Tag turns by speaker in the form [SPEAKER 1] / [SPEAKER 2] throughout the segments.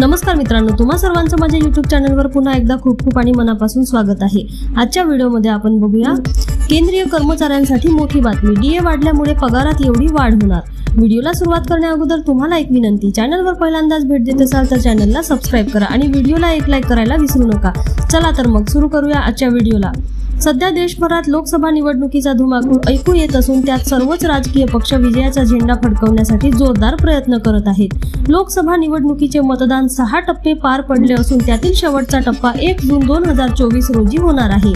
[SPEAKER 1] नमस्कार मित्रांनो तुम्हा सर्वांचं माझ्या युट्यूब चॅनलवर पुन्हा एकदा खूप खूप आणि मनापासून स्वागत आहे. आजच्या व्हिडिओमध्ये आपण बघूया केंद्रीय कर्मचाऱ्यांसाठी मोठी बातमी. डीए वाढल्यामुळे पगारात एवढी वाढ होणार. व्हिडिओला सुरुवात करण्या अगोदर तुम्हाला एक विनंती चॅनलवर पहिल्यांदाच भेट देत असाल तर चॅनलला सबस्क्राईब करा आणि व्हिडिओला एक लाईक करायला विसरू नका. चला तर मग सुरू करूया आजच्या व्हिडिओला. सध्या देशभरात लोकसभा निवडणुकीचा धुमाकूळ ऐकू येत असून त्यात सर्वच राजकीय पक्ष विजयाचा झेंडा फडकवण्यासाठी जोरदार प्रयत्न करत आहेत. लोकसभा निवडणुकीचे मतदान सहा टप्पे पार पडले असून त्यातील शेवटचा टप्पा एक जून दोन हजार चोवीस रोजी होणार आहे.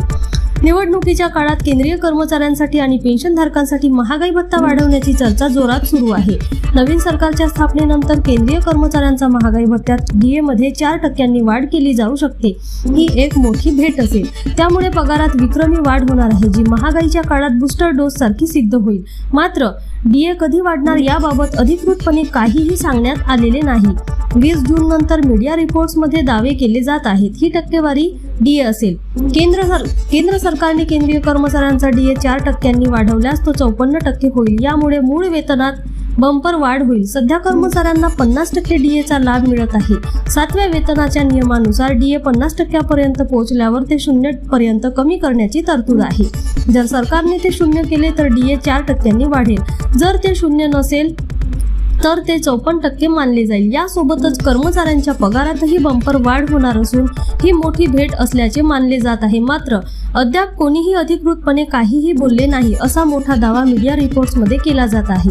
[SPEAKER 1] निवडणुकीच्या काळात केंद्रीय कर्मचाऱ्यांसाठी आणि पेन्शनधारकांसाठी महागाई भत्ता वाढवण्याची चर्चा जोरात सुरू आहे. नवीन सरकारच्या स्थापनेनंतर केंद्रीय कर्मचाऱ्यांचा महागाई भत्त्यात डीए मध्ये चार टक्क्यांनी वाढ केली जाऊ शकते ही एक मोठी भेट असेल. त्यामुळे पगारात विक्रमी वाढ होणार आहे जी महागाईच्या काळात बुस्टर डोस सारखी सिद्ध होईल. मात्र डीए कधी वाढणार याबाबत अधिकृतपणे काहीही सांगण्यात आलेले नाही. वीस जून नंतर मीडिया रिपोर्ट्समध्ये दावे केले जात आहेत. ही टक्केवारी डीए असेल. केंद्र सर केंद्र सरकारने केंद्रीय कर्मचाऱ्यांचा डीए चार टक्क्यांनी वाढवल्यास तो चौपन्न टक्के होईल. यामुळे मूळ वेतनात बंपर वाढ होईल. सध्या कर्मचाऱ्यांना पन्नास टक्के डीएचा लाभ मिळत आहे. सातव्या वेतनाच्या नियमानुसार डीए पन्नास टक्क्यापर्यंत पोहोचल्यावर ते शून्य पर्यंत कमी करण्याची तरतूद आहे. जर सरकारने ते शून्य केले तर डीए चार टक्क्यांनी वाढेल. जर ते शून्य नसेल तर ते चौपन्न टक्के मानले जाईल. यासोबतच कर्मचाऱ्यांच्या पगारातही बंपर वाढ होणार असून ही मोठी भेट असल्याचे मानले जात आहे. मात्र अद्याप कोणीही अधिकृतपणे काहीही बोलले नाही असा मोठा दावा मीडिया रिपोर्ट्समध्ये केला जात आहे.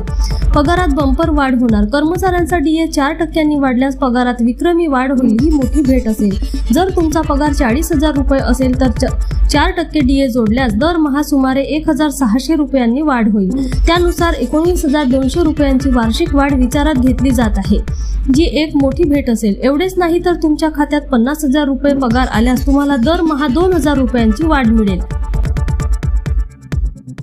[SPEAKER 1] पगारात बंपर वाढ होणार. कर्मचाऱ्यांचा डीए चार टक्क्यांनी वाढल्यास पगारात विक्रमी वाढ होईल ही मोठी भेट असेल. जर तुमचा पगार चाळीस हजार रुपये असेल तर चार टक्के डीए जोडल्यास दरमहा सुमारे एक हजार सहाशे रुपयांनी वाढ होईल. त्यानुसार एकोणीस हजार दोनशे रुपयांची वार्षिक वाढ विचारात घेतली जात आहे. जी एक मोठी भेट असेल. एवढेच नाही तर तुमच्या खात्यात पन्नास हजार रुपये पगार आल्यास तुम्हाला दरमहा दोन हजार रुपयांची वाढ मिळेल.